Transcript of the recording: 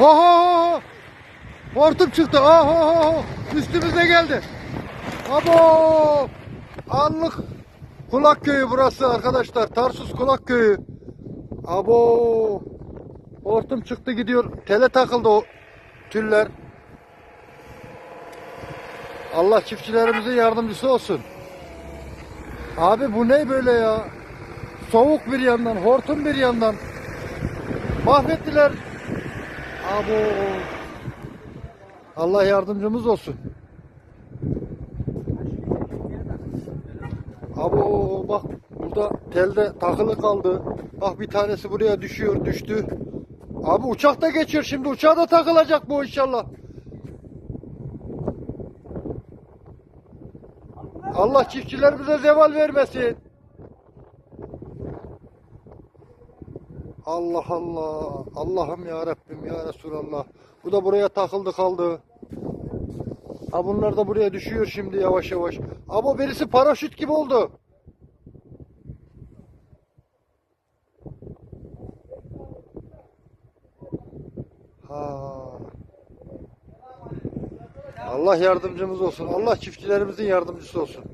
Oho! Hortum çıktı. Oho! Üstümüze geldi. Abo! Anlık Kulak Köyü burası arkadaşlar. Tarsus Kulak Köyü. Abo! Hortum çıktı gidiyor. Tele takıldı o tüller. Allah çiftçilerimizin yardımcısı olsun. Abi bu ne böyle ya? Soğuk bir yandan, hortum bir yandan. Mahvettiler. Abo. Allah yardımcımız olsun. Abo bak burada telde takılı kaldı. Bak bir tanesi buraya düşüyor, düştü. Abi uçak da geçiyor şimdi. Uçağa da takılacak bu inşallah. Allah çiftçilerimize zeval vermesin. Allah Allah. Allah'ım ya Rabbim ya Resulallah. Bu da buraya takıldı kaldı. Ha bunlar da buraya düşüyor şimdi yavaş yavaş. Ama birisi paraşüt gibi oldu. Ha. Allah yardımcımız olsun. Allah çiftçilerimizin yardımcısı olsun.